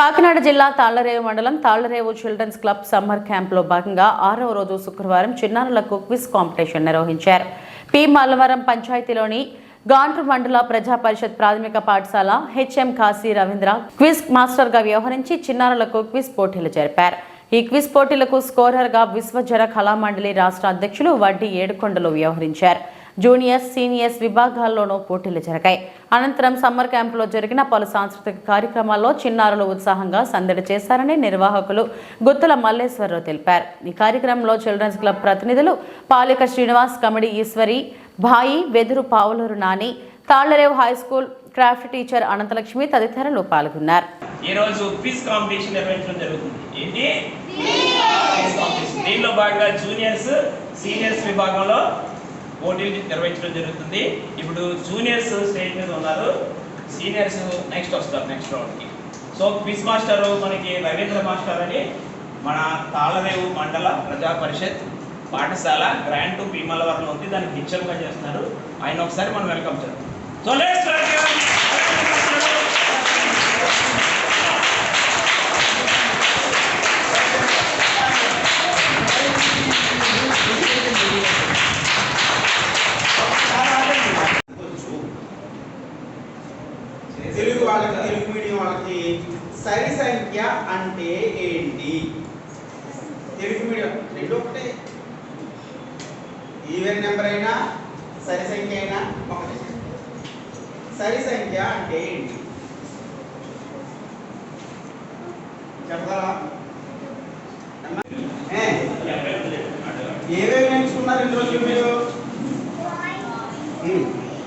కాకినాడ జిల్లా తాళ్ళరేవు మండలం Tallarevu children's club summer క్యాంప్లో భాగంగా ఆరవ రోజు శుక్రవారం చిన్నారులకు క్విజ్ కాంపిటీషన్ నిర్వహించారు. పి. మల్లవరం పంచాయతీలోని గాండ్రు మండల ప్రజా పరిషత్ ప్రాథమిక పాఠశాల హెచ్ఎం కాశీ రవీంద్ర క్విజ్ మాస్టర్గా వ్యవహరించి చిన్నారులకు క్విజ్ పోటీలు జరిపారు. ఈ క్విజ్ పోటీలకు స్కోరర్గా విశ్వజర కళామండలి రాష్ట్ర అధ్యక్షులు వడ్డీ ఏడుకొండలు వ్యవహరించారు. జూనియర్స్ సీనియర్స్ విభాగాల్లోనూ పోటీలు జరిగాయి. అనంతరం సమ్మర్ క్యాంపులో జరిగిన పలు సాంస్కృతిక కార్యక్రమాల్లో చిన్నారులు ఉత్సాహంగా సందడి చేశారని నిర్వాహకులు గుత్తుల మల్లేశ్వరరావు తెలిపారు. ఈ కార్యక్రమంలో చిల్డ్రన్స్ క్లబ్ ప్రతినిధులు పాలిక శ్రీనివాస్ కమిడి ఈశ్వరి భాయి వెదురు Pavuluru Nani Tallarevu high school craft teacher Anantalakshmi తదితరులు పాల్గొన్నారు. ఈ రోజు క్విజ్ కాంపిటీషన్ నిర్వహించడం జరుగుతుంది. ఏంటి? Quiz competition. దీనిలో భాగంగా జూనియర్స్ సీనియర్స్ విభాగంలో పోటీలు నిర్వహించడం జరుగుతుంది. ఇప్పుడు జూనియర్స్ స్టేజ్ మీద ఉన్నారు. సీనియర్స్ నెక్స్ట్ వస్తారు నెక్స్ట్ రౌండ్కి సో క్విజ్ మాస్టర్ మనకి రవీంద్ర మాస్టర్ అని మన తాళరేవు మండల ప్రజా పరిషత్ పాఠశాల గ్రాండ్ టు భీమలవరంలో ఉంది. దానికి నిత్యంగా చేస్తున్నారు. ఆయన ఒకసారి మనం వెల్కమ్ చేద్దాం. సో లెట్స్ తెలుగు వాళ్ళకి తెలుగు మీడియం వాళ్ళకి సరి సంఖ్య అంటే ఏంటి? తెలుగు మీడియం రెండు ఒకటే. ఈవెన్ నెంబర్ అయినా సరి సంఖ్య అయినా ఒకటే. సరి సంఖ్య అంటే ఏంటి? ఏ, ఏమేమి నేర్చుకున్నారు ఇందులో మీరు?